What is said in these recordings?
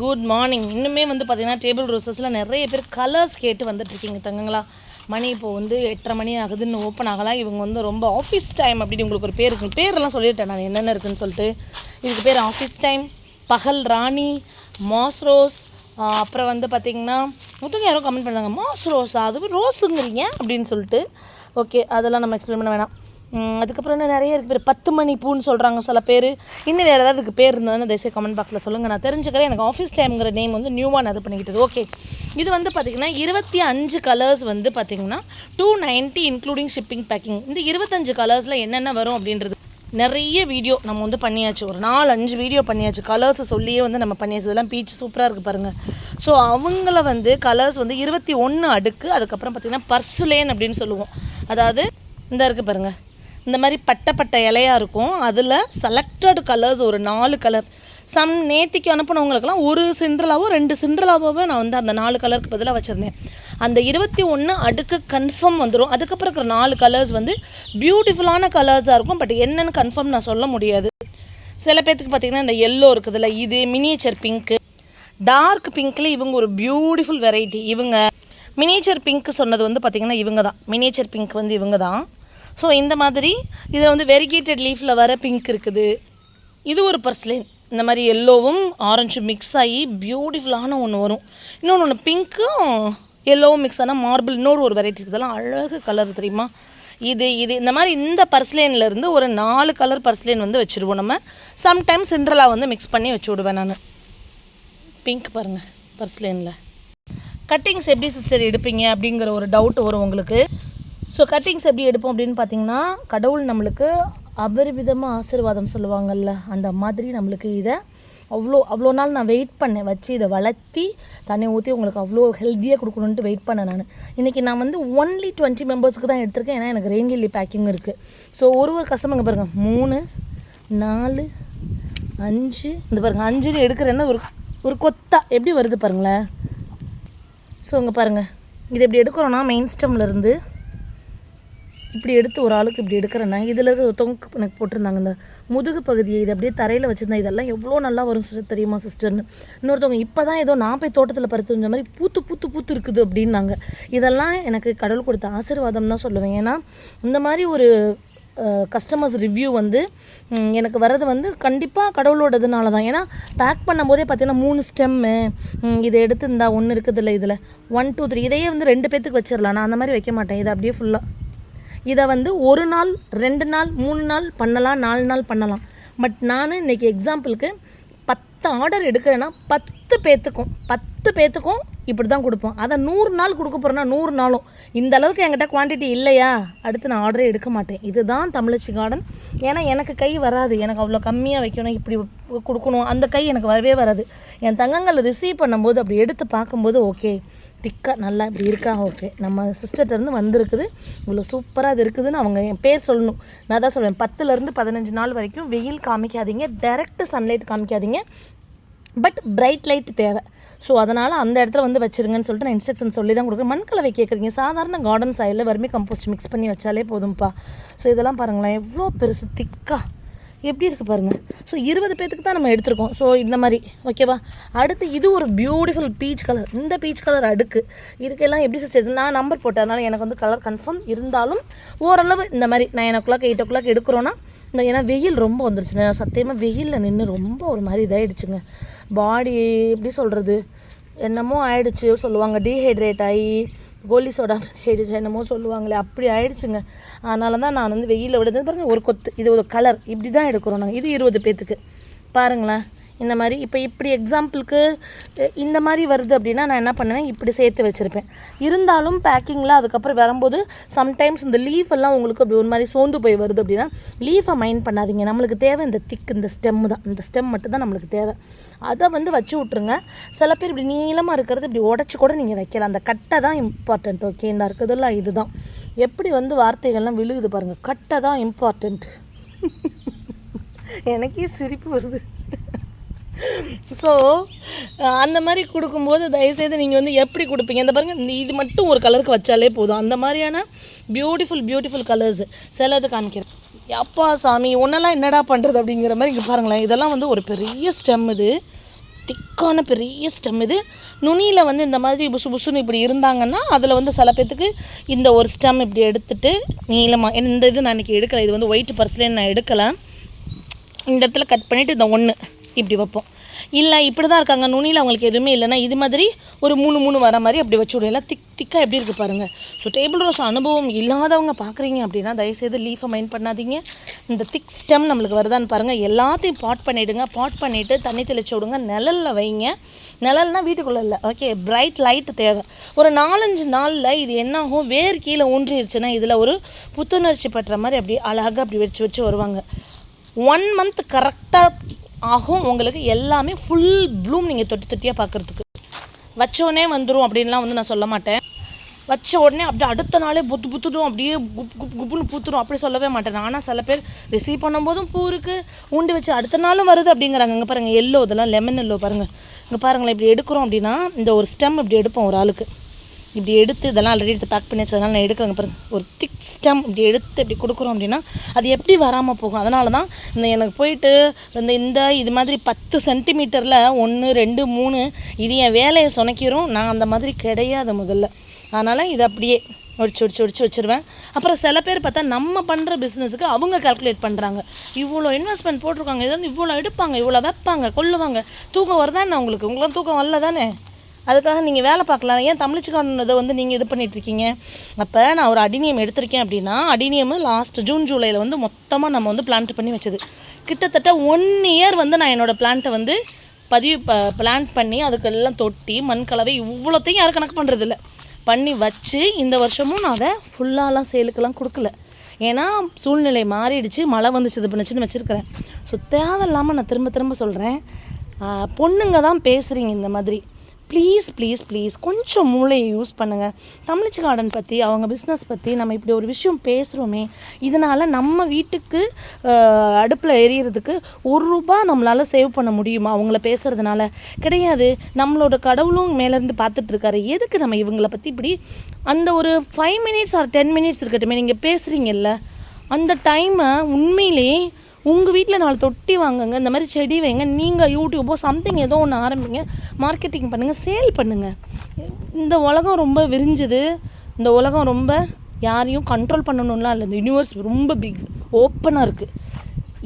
Good morning இன்னுமே வந்து பார்த்தீங்கன்னா டேபிள் ரோசஸில் நிறைய பேர் கலர்ஸ் கேட்டு வந்துட்டுருக்கீங்க தங்கங்களா. மணி இப்போ வந்து எட்டரை மணி ஆகுதுன்னு ஓப்பன் ஆகலாம் இவங்க வந்து ரொம்ப ஆஃபீஸ் டைம் அப்படின்னு உங்களுக்கு ஒரு பேர் இருக்கு பேரெல்லாம் சொல்லிட்டேன் நான். என்னென்ன இருக்குன்னு சொல்லிட்டு. இதுக்கு பேர் ஆஃபீஸ் டைம் பகல் ராணி மாஸ் ரோஸ் அப்புறம் வந்து பார்த்தீங்கன்னா முத்துங்க யாரோ கமெண்ட் பண்ணாங்க மாஸ் ரோஸா அது ரோஸுங்கிறீங்க அப்படின்னு சொல்லிட்டு. ஓகே அதெல்லாம் நம்ம எக்ஸ்பிளைன் பண்ண வேணாம். அதுக்கப்புறம் இன்னும் நிறைய இருக்குது பேர். பத்து மணி பூன்னு சொல்கிறாங்க சில பேர். இன்னும் வேறு ஏதாவது இதுக்கு பேர் இருந்ததுன்னு தயவுசெய்து கமெண்ட் பாக்ஸில் சொல்லுங்கள் நான் தெரிஞ்சுக்கிறேன் எனக்கு ஆஃபீஸ் டைம்ங்கிற நேம் வந்து நியூவாக நான் இது பண்ணிக்கிட்டது. ஓகே இது வந்து பார்த்திங்கன்னா இருபத்தி அஞ்சு கலர்ஸ் வந்து பார்த்திங்கன்னா two ninety including shipping packing இந்த இருபத்தஞ்சு கலர்ஸில் என்னென்ன வரும் அப்படின்றது நிறைய வீடியோ நம்ம வந்து பண்ணியாச்சு. ஒரு நாலு அஞ்சு வீடியோ பண்ணியாச்சு கலர்ஸை சொல்லியே வந்து நம்ம பண்ணியாச்சு. இதெல்லாம் பீச் சூப்பராக இருக்குது பாருங்கள் ஸோ அவங்கள வந்து கலர்ஸ் வந்து இருபத்தி ஒன்று அடுக்கு அதுக்கப்புறம் பார்த்திங்கன்னா பர்சுலேன் அப்படின்னு சொல்லுவோம். அதாவது இந்த இருக்குது பாருங்கள் இந்த மாதிரி பட்டை பட்டை இலையாக இருக்கும். அதில் செலக்டட் கலர்ஸ் ஒரு நாலு கலர் சம் நேத்திக்கு அனுப்பினவங்களுக்கெல்லாம் ஒரு சிண்ட்ரலாவோ ரெண்டு சிண்ட்ரலாவோ நான் வந்து அந்த நாலு கலருக்கு பதிலாக வச்சுருந்தேன். அந்த இருபத்தி ஒன்று அடுக்கு கன்ஃபார்ம் வந்துடும் அதுக்கப்புறம் இருக்கிற நாலு கலர்ஸ் வந்து பியூட்டிஃபுல்லான கலர்ஸாக இருக்கும். பட் என்னென்னு கன்ஃபார்ம் நான் சொல்ல முடியாது. சில பேர்த்துக்கு பார்த்தீங்கன்னா இந்த எல்லோ இருக்குதுல்ல இது மினியேச்சர் பிங்க்கு டார்க் பிங்க்கில் இவங்க ஒரு பியூட்டிஃபுல் வெரைட்டி இவங்க மினியேச்சர் பிங்க் சொன்னது வந்து பார்த்திங்கன்னா இவங்க தான் மினியேச்சர் பிங்க் வந்து இவங்க தான் ஸோ இந்த மாதிரி இதில் வந்து வெரிகேட்டட் லீஃபில் வர பிங்க் இருக்குது. இது ஒரு பர்ஸ்லின் இந்த மாதிரி எல்லோவும் ஆரஞ்சும் மிக்ஸ் ஆகி பியூட்டிஃபுல்லான ஒன்று வரும். இன்னொன்று ஒன்று பிங்க்கும் எல்லோவும் மிக்ஸ் ஆனால் மார்பிள் இன்னொரு ஒரு வெரைட்டி இதெல்லாம் அழகு கலர் தெரியுமா? இது இது. இந்த மாதிரி இந்த பர்ஸ்லேன்லேருந்து ஒரு நாலு கலர் பர்ஸ்லேன் வந்து வச்சுருவோம் நம்ம. சம்டைம்ஸ் சிண்ட்ரலா வந்து மிக்ஸ் பண்ணி வச்சு விடுவேன் நான். பிங்க் பாருங்கள் பர்ஸ்லேனில் கட்டிங்ஸ் எப்படி சிஸ்டர் எடுப்பீங்க அப்படிங்கிற ஒரு டவுட் வரும் உங்களுக்கு. ஸோ கட்டிங்ஸ் எப்படி எடுப்போம் அப்படின்னு பார்த்தீங்கன்னா கடவுள் நம்மளுக்கு அபரிவிதமாக ஆசீர்வாதம் சொல்லுவாங்கல்ல அந்த மாதிரி நம்மளுக்கு இதை அவ்வளோ அவ்வளோ நாள் நான் வெயிட் பண்ணேன் வச்சு இதை வளர்த்தி தண்ணி ஊற்றி உங்களுக்கு அவ்வளோ ஹெல்த்தியாக கொடுக்கணுன்ட்டு வெயிட் பண்ணேன் நான். இன்றைக்கி நான் வந்து ஒன்லி டுவெண்ட்டி மெம்பர்ஸ்க்கு தான் எடுத்திருக்கேன் ஏன்னா எனக்கு ரெயின் லில்லி பேக்கிங் இருக்குது ஸோ ஒரு ஒரு கஸ்டமருங்க பாருங்கள் மூணு நாலு அஞ்சு இந்த பாருங்கள் அஞ்சுன்னு எடுக்கிறேன்னா ஒரு ஒரு கொத்தா எப்படி வருது பாருங்களேன். ஸோ இங்கே பாருங்கள் இது எப்படி எடுக்கிறோன்னா மெயின் ஸ்டெம்லேருந்து இப்படி எடுத்து ஒரு ஆளுக்கு இப்படி எடுக்கிறேன்னா இதில் இருக்க ஒருத்தவங்க எனக்கு போட்டிருந்தாங்க இந்த முதுகு பகுதியை இது அப்படியே தரையில் வச்சுருந்தா இதெல்லாம் எவ்வளோ நல்லா வரும் சிஸ்டர் தெரியுமா சிஸ்டர்னு. இன்னொருத்தவங்க இப்போ தான் ஏதோ நான் போய் தோட்டத்தில் பருத்து வந்த மாதிரி பூத்து பூத்து பூத்து இருக்குது அப்படின்னாங்க. இதெல்லாம் எனக்கு கடவுள் கொடுத்த ஆசீர்வாதம் தான் சொல்லுவேன். ஏன்னா இந்த மாதிரி ஒரு கஸ்டமர்ஸ் ரிவ்யூ வந்து எனக்கு வர்றது வந்து கண்டிப்பாக கடவுளோடதுனால தான். ஏன்னா பேக் பண்ணும்போதே பார்த்தீங்கன்னா மூணு ஸ்டெம்மு இதை எடுத்து இருந்தா ஒன்று இருக்குதுல்ல இதில். ஒன் டூ த்ரீ இதையே வந்து ரெண்டு பேத்துக்கு வச்சிடலாம் நான் அந்த மாதிரி வைக்க மாட்டேன். இதை அப்படியே ஃபுல்லாக இதை வந்து ஒரு நாள் ரெண்டு நாள் மூணு நாள் பண்ணலாம் நாலு நாள் பண்ணலாம். பட் நான் இன்னைக்கு எக்ஸாம்பிளுக்கு பத்து ஆர்டர் எடுக்கிறேன்னா பத்து பேத்துக்கும் பத்து பேத்துக்கும் இப்படி தான் கொடுப்போம். அதை நூறு நாள் கொடுக்க போகிறேன்னா நூறு நாளும். இந்த அளவுக்கு என்கிட்ட குவான்டிட்டி இல்லையா? அடுத்து நான் ஆர்டரே எடுக்க மாட்டேன். இதுதான் தமிழச்சி கார்டன் ஏன்னா எனக்கு கை வராது. எனக்கு அவ்வளோ கம்மியாக வைக்கணும் இப்படி கொடுக்கணும். அந்த கை எனக்கு வரவே வராது. என் தங்கங்களை ரிசீவ் பண்ணும்போது அப்படி எடுத்து பார்க்கும்போது ஓகே திக்காக நல்லா இப்படி இருக்கா? ஓகே. நம்ம சிஸ்டர்கிட்டருந்து வந்திருக்குது. இவ்வளோ சூப்பராக அது இருக்குதுன்னு அவங்க என் பேர் சொல்லணும். நான் தான் சொல்லுவேன் பத்துலேருந்து பதினஞ்சு நாள் வரைக்கும் வெயில் காமிக்காதீங்க. டைரக்ட் சன்லைட் காமிக்காதீங்க. பட் பிரைட் லைட் தேவை. ஸோ அதனால் அந்த இடத்துல வந்து வச்சுருங்கன்னு சொல்லிட்டு நான் இன்ஸ்ட்ரக்ஷன் சொல்லி தான் கொடுக்குறேன். மண்கலவை கேட்குறீங்க. சாதாரண கார்டன் சாயில் வறுமை கம்போஸ்ட் மிக்ஸ் பண்ணி வச்சாலே போதும்ப்பா ஸோ இதெல்லாம் பாருங்களேன். எவ்வளோ பெருசு திக்காக எப்படி இருக்குது பாருங்கள் ஸோ இருபது பேத்துக்கு தான் நம்ம எடுத்திருக்கோம். ஸோ இந்த மாதிரி. ஓகேவா அடுத்து இது ஒரு பியூட்டிஃபுல் பீச் கலர் இந்த பீச் கலர் அடுக்கு. இதுக்கெல்லாம் எப்படி சிஸ்டர் நான் நம்பர் போட்டேன். அதனால் எனக்கு வந்து கலர் கன்ஃபார்ம் இருந்தாலும் ஓரளவு இந்த மாதிரி nine o'clock eight o'clock எடுக்கிறோன்னா இந்த ஏன்னா வெயில் ரொம்ப வந்துருச்சுங்க. சத்தியமாக வெயிலில் நின்று ரொம்ப ஒரு மாதிரி இதாகிடுச்சுங்க பாடி எப்படி சொல்கிறது என்னமோ ஆயிடுச்சு சொல்லுவாங்க. டீஹைட்ரேட் ஆகி கோலி சோடா ஆயிடுச்சு என்னமோ சொல்லுவாங்களே அப்படி ஆயிடுச்சுங்க. அதனால தான் நான் வந்து வெயிலில் விடுறது. பாருங்கள் ஒரு கொத்து இது ஒரு கலர் இப்படி தான் எடுக்கிறோம் நாங்கள் இது இருபது பேத்துக்கு. பாருங்களேன். இந்த மாதிரி. இப்போ இப்படி எக்ஸாம்பிளுக்கு இந்த மாதிரி வருது அப்படின்னா நான் என்ன பண்ணுவேன்? இப்படி சேர்த்து வச்சுருப்பேன். இருந்தாலும் பேக்கிங்கில் அதுக்கப்புறம் வரும்போது சம்டைம்ஸ் இந்த லீஃப் எல்லாம் உங்களுக்கு அப்படி ஒரு மாதிரி சோர்ந்து போய் வருது அப்படின்னா லீஃபை மைண்ட் பண்ணாதீங்க. நம்மளுக்கு தேவை இந்த திக் இந்த ஸ்டெம் தான். இந்த ஸ்டெம் மட்டும் தான் நம்மளுக்கு தேவை. அதை வந்து வச்சு விட்ருங்க சில பேர் இப்படி நீளமாக இருக்கிறது இப்படி உடச்சி கூட நீங்கள் வைக்கலாம். அந்த கட்டை தான் இம்பார்ட்டண்ட் ஓகே இந்த இருக்கிறதெல்லாம் இதுதான். எப்படி வந்து வார்த்தைகள்லாம் விழுகுது பாருங்கள் கட்டை தான் இம்பார்ட்டண்ட் எனக்கே சிரிப்பு வருது. ஸோ அந்த மாதிரி கொடுக்கும்போது தயவுசெய்து நீங்கள் வந்து எப்படி கொடுப்பீங்க? இந்த பாருங்கள் இந்த இது மட்டும் ஒரு கலருக்கு வச்சாலே போதும். அந்த மாதிரியான பியூட்டிஃபுல் பியூட்டிஃபுல் கலர்ஸ் சிலது காமிக்கிறேன். அப்பா சாமி ஒன்றெல்லாம் என்னடா பண்ணுறது அப்படிங்கிற மாதிரி இங்கே பாருங்களேன். இதெல்லாம் வந்து ஒரு பெரிய ஸ்டெம் இது. திக்கான பெரிய ஸ்டெம் இது. நுனியில் வந்து இந்த மாதிரி புசு புசுன்னு இப்படி இருந்தாங்கன்னா அதில் வந்து சில பேர்த்துக்கு இந்த ஒரு ஸ்டெம் இப்படி எடுத்துட்டு நீளமாக இந்த இது நான் இன்றைக்கி எடுக்கலை. இது வந்து ஒயிட் பர்ஸ்லேன்னு நான் எடுக்கலை. இந்த இடத்துல கட் பண்ணிவிட்டு இந்த ஒன்று இப்படி வைப்போம். இல்லை இப்படி தான் இருக்காங்க. நுனியில் அவங்களுக்கு எதுவுமே இல்லைன்னா இது மாதிரி ஒரு மூணு மூணு வர மாதிரி அப்படி வச்சு விடுவோம் எல்லாம் திக் திக்காக எப்படி இருக்குது பாருங்கள் ஸோ டேபிள் ரோஸ் அனுபவம் இல்லாதவங்க பார்க்குறீங்க அப்படின்னா தயவுசெய்து லீஃபை மைண்ட் பண்ணாதீங்க. இந்த திக் ஸ்டெம் நம்மளுக்கு வருதான்னு பாருங்கள் எல்லாத்தையும் பாட் பண்ணிவிடுங்க பாட் பண்ணிவிட்டு தண்ணி தெளிச்சு விடுங்க. நிழலில் வைங்க. நிழல்னா வீட்டுக்குள்ளே இல்லை. ஓகே பிரைட் லைட் தேவை. ஒரு நாலஞ்சு நாளில் இது என்னாகும்? வேர் கீழே ஊன்றிடுச்சுன்னா இதில் ஒரு புத்துணர்ச்சி பட்டுற மாதிரி அப்படி அழகாக அப்படி வச்சு வச்சு வருவாங்க. ஒன் மந்த் கரெக்டாக ஆகும். உங்களுக்கு எல்லாமே ஃபுல் ப்ளூம் நீங்கள் தொட்டி தொட்டியாக பார்க்குறதுக்கு வச்சோடனே வந்துடும் அப்படின்லாம் வந்து நான் சொல்ல மாட்டேன். வச்ச உடனே அப்படியே அடுத்த நாளே புத்து புத்துடும். அப்படியே குப் குப் குப்புன்னு பூத்துடும் அப்படி சொல்லவே மாட்டேன். ஆனால் சில பேர் ரிசீவ் பண்ணும்போதும் பூ இருக்குது ஊண்டி வச்சு அடுத்த நாளும் வருது அப்படிங்கிறாங்க. இங்கே பாருங்கள் எல்லோ இதெல்லாம் லெமன் எல்லோ பாருங்கள் இங்கே பாருங்களேன் இப்படி எடுக்கிறோம் அப்படின்னா இந்த ஒரு ஸ்டெம் இப்படி எடுப்போம் ஒரு ஆளுக்கு. இப்படி எடுத்து இதெல்லாம் ஆல்ரெடி எடுத்து பேக் பண்ணி வச்சதுனால நான் எடுக்கிறேங்க பாருங்க ஒரு திக் ஸ்டம் இப்படி எடுத்து இப்படி கொடுக்குறோம் அப்படின்னா அது எப்படி வராமல் போகும்? அதனால தான் இந்த எனக்கு போயிட்டு இந்த இந்த இது மாதிரி பத்து சென்டிமீட்டரில் ஒன்று ரெண்டு மூணு இது என் வேலையை சொனைக்கிறோம் நான் அந்த மாதிரி கிடையாது முதல்ல. அதனால் இது அப்படியே ஒடிச்சு ஒடிச்சு ஒடிச்சு வச்சுருவேன். அப்புறம் சில பேர் பார்த்தா நம்ம பண்ணுற பிஸ்னஸுக்கு அவங்க கால்குலேட் பண்ணுறாங்க இவ்வளோ இன்வெஸ்ட்மெண்ட் போட்டிருக்காங்க. இதை வந்து இவ்வளோ எடுப்பாங்க இவ்வளோ வைப்பாங்க கொள்ளுவாங்க தூக்கம் வருதானே உங்களுக்கு உங்களுக்கு தூக்கம் வரல தானே அதுக்காக நீங்கள் வேலை பார்க்கலாம். ஏன் தமிழ்ச்சிக்கானதை வந்து நீங்கள் இது பண்ணிகிட்ருக்கீங்க இருக்கீங்க அப்போ நான் ஒரு அடினியம் எடுத்திருக்கேன் அப்படின்னா அடினியம் லாஸ்ட் ஜூன் ஜூலையில் வந்து மொத்தமாக நம்ம வந்து பிளான்ட் பண்ணி வச்சது. கிட்டத்தட்ட ஒன் இயர் வந்து நான் என்னோடய பிளான்ட்டை வந்து பதிவு ப பிளான் பண்ணி அதுக்கெல்லாம் தொட்டி மண் கலவை இவ்வளோத்தையும் யாரும் கணக்கு பண்ணுறதில்ல பண்ணி வச்சு இந்த வருஷமும் நான் அதை ஃபுல்லாலாம் சேலுக்கெல்லாம் கொடுக்கல. ஏன்னா சூழ்நிலை மாறிடுச்சு மழை வந்துச்சு இது பண்ணுச்சுன்னு வச்சுருக்கிறேன். ஸோ தேவையில்லாமல் நான் திரும்ப திரும்ப சொல்கிறேன் பொண்ணுங்க தான் பேசுகிறீங்க இந்த மாதிரி. ப்ளீஸ் ப்ளீஸ் ப்ளீஸ் கொஞ்சம் மூளையை யூஸ் பண்ணுங்கள் தமிழ்ச்சி கார்டன் பற்றி அவங்க பிஸ்னஸ் பற்றி நம்ம இப்படி ஒரு விஷயம் பேசுகிறோமே இதனால் நம்ம வீட்டுக்கு அடுப்பில் எரியறதுக்கு ஒரு ரூபா நம்மளால் சேவ் பண்ண முடியுமா? அவங்கள பேசுகிறதுனால கிடையாது. நம்மளோட கடவுளும் மேலேருந்து பார்த்துட்ருக்காரு எதுக்கு நம்ம இவங்கள பற்றி இப்படி அந்த ஒரு five minutes or ten minutes இருக்கட்டுமே நீங்கள் பேசுகிறீங்கல்ல அந்த டைமை உண்மையிலேயே உங்கள் வீட்டில் நாலு தொட்டி வாங்குங்க இந்த மாதிரி செடி வைங்க நீங்கள் யூடியூப்போ சம்திங் ஏதோ ஒன்று ஆரம்பிங்க மார்க்கெட்டிங் பண்ணுங்கள் சேல் பண்ணுங்கள் இந்த உலகம் ரொம்ப விரிஞ்சுது. இந்த உலகம் ரொம்ப யாரையும் கண்ட்ரோல் பண்ணணும்லாம் இல்லை இந்த யூனிவர்ஸ் ரொம்ப பிக் ஓப்பனாக இருக்குது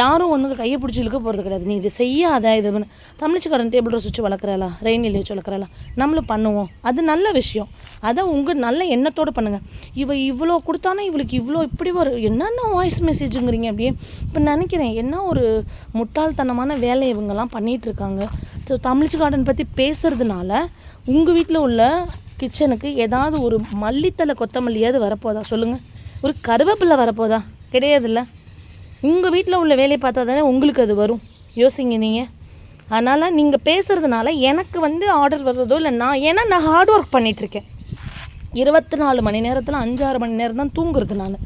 யாரும் வந்து கையை பிடிச்சி இழுக்க போகிறது கிடையாது. நீ இதை செய்யாத இது பண்ணு தமிழ்ச்சிக்காரன் டேபிள் ரோஸ் வச்சு வளர்க்குறாளா? ரெயின் வச்சு வளர்க்குறாளா? நம்மளும் பண்ணுவோம். அது நல்ல விஷயம். அதை உங்கள் நல்ல எண்ணத்தோடு பண்ணுங்கள் இவ இவ்வளோ கொடுத்தானா இவளுக்கு இவ்வளோ இப்படி வரும் என்னென்ன வாய்ஸ் மெசேஜுங்கிறீங்க அப்படியே? இப்போ நினைக்கிறேன் என்ன ஒரு முட்டாள்தனமான வேலை இவங்கெல்லாம் பண்ணிகிட்டு இருக்காங்க ஸோ தமிழ்ச்சி கார்டன் பற்றி பேசுகிறதுனால உங்கள் வீட்டில் உள்ள கிச்சனுக்கு ஏதாவது ஒரு மல்லித்தலை கொத்தமல்லியாவது வரப்போதா? சொல்லுங்கள் ஒரு கருவேப்பிலை வரப்போதா? கிடையாதுல்ல? உங்கள் வீட்டில் உள்ள வேலையை பார்த்தா தானே உங்களுக்கு அது வரும். யோசிங்க நீங்கள் அதனால் நீங்கள் பேசுகிறதுனால எனக்கு வந்து ஆர்டர் வர்றதோ இல்லை நான் ஏன்னா நான் ஹார்ட் ஒர்க் பண்ணிகிட்ருக்கேன் இருபத்தி நாலு மணி நேரத்தில் அஞ்சாறு மணி நேரம் தான் தூங்குறது நான்.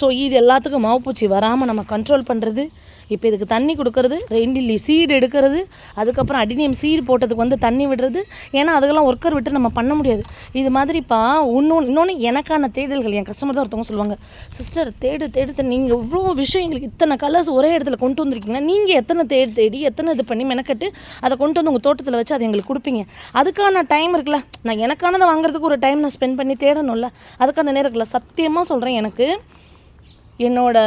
ஸோ இது எல்லாத்துக்கும் மாவுப்பூச்சி வராமல் நம்ம கண்ட்ரோல் பண்ணுறது இப்போ இதுக்கு தண்ணி கொடுக்கறது ரெயின்டில்லி சீடு எடுக்கிறது அதுக்கப்புறம் அடினியம் சீடு போட்டதுக்கு வந்து தண்ணி விடுறது. ஏன்னா அதுக்கெல்லாம் ஒர்க்கர் விட்டு நம்ம பண்ண முடியாது. இது மாதிரிப்பா இன்னொன்று இன்னொன்று எனக்கான தேடல்கள் என் கஸ்டமர் தான் ஒருத்தவங்க சொல்லுவாங்க சிஸ்டர் தேடு தேடு நீங்கள் இவ்வளோ விஷயம் எங்களுக்கு இத்தனை கலர்ஸ் ஒரே இடத்துல கொண்டு வந்திருக்கீங்கன்னா நீங்கள் எத்தனை தேடி தேடி எத்தனை இது பண்ணி மெனக்கட்டு அதை கொண்டு வந்து உங்கள் தோட்டத்தில் வச்சு அதை எங்களுக்கு கொடுப்பீங்க. அதுக்கான டைம் இருக்குல்ல. நான் எனக்கானதை வாங்குறதுக்கு ஒரு டைம் நான் ஸ்பெண்ட் பண்ணி தேடணும்ல. அதுக்கான நேரம் இருக்குல்ல. சத்தியமாக சொல்கிறேன் எனக்கு என்னோட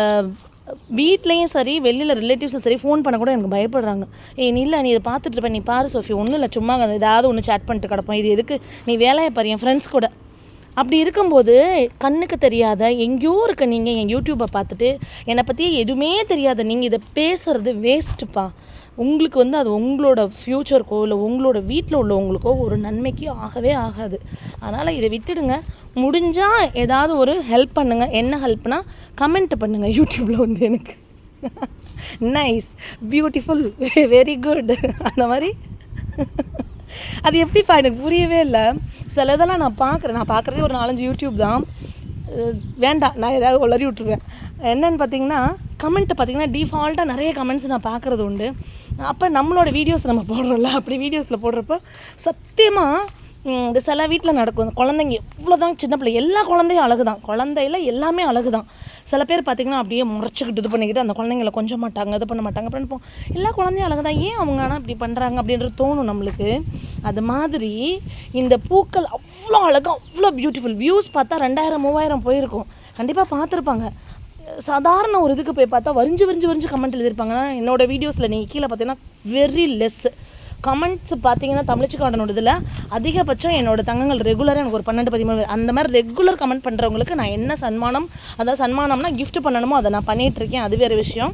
வீட்லேயும் சரி வெளியில் ரிலேட்டிவ்ஸும் சரி ஃபோன் பண்ண கூட எனக்கு பயப்படுறாங்க. ஏய் நீ இல்லை நீ இதை பார்த்துட்டு இருப்ப நீ பாரு சோஃபி ஒன்றும் இல்லை சும்மா ஏதாவது ஒன்று சேட் பண்ணிட்டு கிடப்போம். இது எதுக்கு? நீ வேலையை பாரு என் ஃப்ரெண்ட்ஸ் கூட. அப்படி இருக்கும்போது கண்ணுக்கு தெரியாத எங்கேயோ இருக்க நீங்கள் என் யூடியூப்பை பார்த்துட்டு என்னை பற்றி எதுவுமே தெரியாத நீங்கள் இதை பேசுகிறது வேஸ்ட்டுப்பா உங்களுக்கு வந்து அது உங்களோட ஃப்யூச்சருக்கோ இல்லை உங்களோட வீட்டில் உள்ளவங்களுக்கோ ஒரு நன்மைக்கு ஆகவே ஆகாது. அதனால் இதை விட்டுடுங்க. முடிஞ்சால் ஏதாவது ஒரு ஹெல்ப் பண்ணுங்கள் என்ன ஹெல்ப்னால் கமெண்ட் பண்ணுங்கள் யூடியூப்பில் வந்து எனக்கு. நைஸ் பியூட்டிஃபுல் வெரி குட் அந்த மாதிரி. அது எப்படிப்பா எனக்கு புரியவே இல்லை. சில இதெல்லாம் நான் பார்க்குறேன் நான் பார்க்குறதே ஒரு நாலஞ்சு யூடியூப் தான். வேண்டாம். நான் ஏதாவது உளறி விட்ருவேன் என்னன்னு பார்த்தீங்கன்னா கமெண்ட்டை பார்த்தீங்கன்னா டிஃபால்ட்டாக நிறைய கமெண்ட்ஸ் நான் பார்க்குறது உண்டு. அப்போ நம்மளோட வீடியோஸ் நம்ம போடுறோம்ல அப்படி வீடியோஸில் போடுறப்ப சத்தியமாக இந்த சில வீட்டில் நடக்கும் இந்த குழந்தைங்க எவ்வளோ தான் சின்ன பிள்ளை. எல்லா குழந்தையும் அழகு தான் குழந்தையில எல்லாமே அழகு தான் சில பேர் பார்த்திங்கன்னா அப்படியே முறைச்சிக்கிட்டு இது பண்ணிக்கிட்டு அந்த குழந்தைங்கள கொஞ்சம் மாட்டாங்க இது பண்ண மாட்டாங்க அப்படின்னு போ எல்லா குழந்தையும் அழகு தான் ஏன் அவங்க ஆனால் இப்படி பண்ணுறாங்க அப்படின்றது தோணும் நம்மளுக்கு. அது மாதிரி இந்த பூக்கள் அவ்வளோ அழகாக அவ்வளோ பியூட்டிஃபுல் வியூஸ் பார்த்தா ரெண்டாயிரம் மூவாயிரம் போயிருக்கும். கண்டிப்பாக பார்த்துருப்பாங்க. சாதாரண ஒரு இதுக்கு போய் பார்த்தா வரிஞ்சு வரிஞ்சு வரிஞ்சு கமெண்ட் எழுதியிருப்பாங்க. என்னோட வீடியோஸில் நீங்கள் கீழே பார்த்தீங்கன்னா வெரி லெஸ் கமெண்ட்ஸ் பார்த்தீங்கன்னா தமிழ்ச்சி இதில் அதிகபட்சம் என்னோட தங்கங்கள் ரெகுலராக எனக்கு ஒரு பன்னெண்டு பதிமூணு அந்த மாதிரி ரெகுலர் கமெண்ட் பண்ணுறவங்களுக்கு நான் என்ன சன்மானம் அதாவது சன்மானம்னா கிஃப்ட் பண்ணணுமோ அதை நான் பண்ணிகிட்டு இருக்கேன். அது வேறு விஷயம்.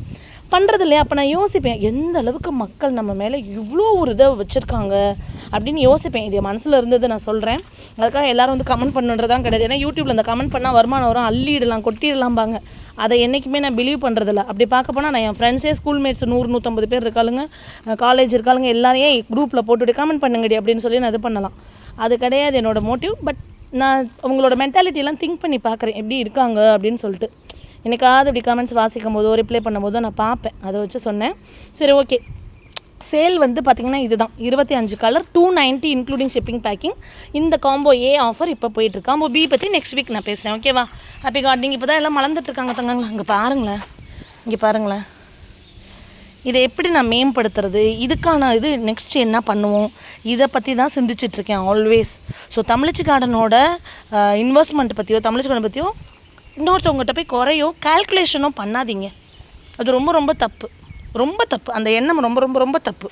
பண்ணுறது இல்லையா? அப்போ நான் யோசிப்பேன் எந்த அளவுக்கு மக்கள் நம்ம மேலே இவ்வளோ ஒரு இதை வச்சுருக்காங்க அப்படின்னு யோசிப்பேன். இது மனசில் இருந்தது நான் சொல்கிறேன் அதுக்காக எல்லாரும் வந்து கமெண்ட் பண்ணுன்றதான் கிடையாது. ஏன்னா யூடியூப்பில் இந்த கமெண்ட் பண்ணால் வருமானம் வரும். அள்ளிடலாம் கொட்டிடலாம்பாங்க. அதை என்றைக்குமே நான் பிலீவ் பண்ணுறதில்ல அப்படி பார்க்க போனால் நான் என் ஃப்ரெண்ட்ஸே ஸ்கூல் மேட்ஸ் நூறு நூற்றம்பது பேர் இருக்காளுங்க. காலேஜ் இருக்காளுங்க எல்லாரையும் குரூப்பில் போட்டுவிட்டு கமெண்ட் பண்ணுங்கடி அப்படின்னு சொல்லி நான் இது பண்ணலாம். அது கிடையாது என்னோட மோட்டிவ் பட் நான் அவங்களோட மென்டாலிட்டியெல்லாம் திங்க் பண்ணி பார்க்குறேன். எப்படி இருக்காங்க அப்படின்னு சொல்லிட்டு. எனக்காவது இப்படி கமெண்ட்ஸ் வாசிக்கும் போதோ ரிப்ளை பண்ணும்போதோ நான் பார்ப்பேன். அதை வச்சு சொன்னேன். சரி ஓகே சேல் வந்து பார்த்திங்கன்னா இதுதான். இருபத்தி அஞ்சு colour two ninety including shipping packing இந்த காம்போ ஏ ஆஃபர் இப்போ போயிட்டுருக்கு. காம்போ பி பற்றி நெக்ஸ்ட் வீக் நான் பேசுகிறேன் ஓகேவா ஹாப்பி கார்டனிங் இப்போ தான் எல்லாம் மலர்ந்துட்டுருக்காங்க தங்கங்களா? இங்கே பாருங்களேன். இங்கே பாருங்களேன். இதை எப்படி நான் மேம்படுத்துறது? இதுக்கான இது நெக்ஸ்ட் என்ன பண்ணுவோம்? இதை பற்றி தான் சிந்திச்சிட்டு இருக்கேன் ஆல்வேஸ் ஸோ தமிழச்சி கார்டனோட இன்வெஸ்ட்மெண்ட் பற்றியோ தமிழ்ச்சி கார்டன் பற்றியோ இன்னொருத்தவங்ககிட்ட போய் குறையோ கால்குலேஷனோ பண்ணாதீங்க. அது ரொம்ப ரொம்ப தப்பு. ரொம்ப தப்பு. அந்த எண்ணம் ரொம்ப ரொம்ப ரொம்ப தப்பு.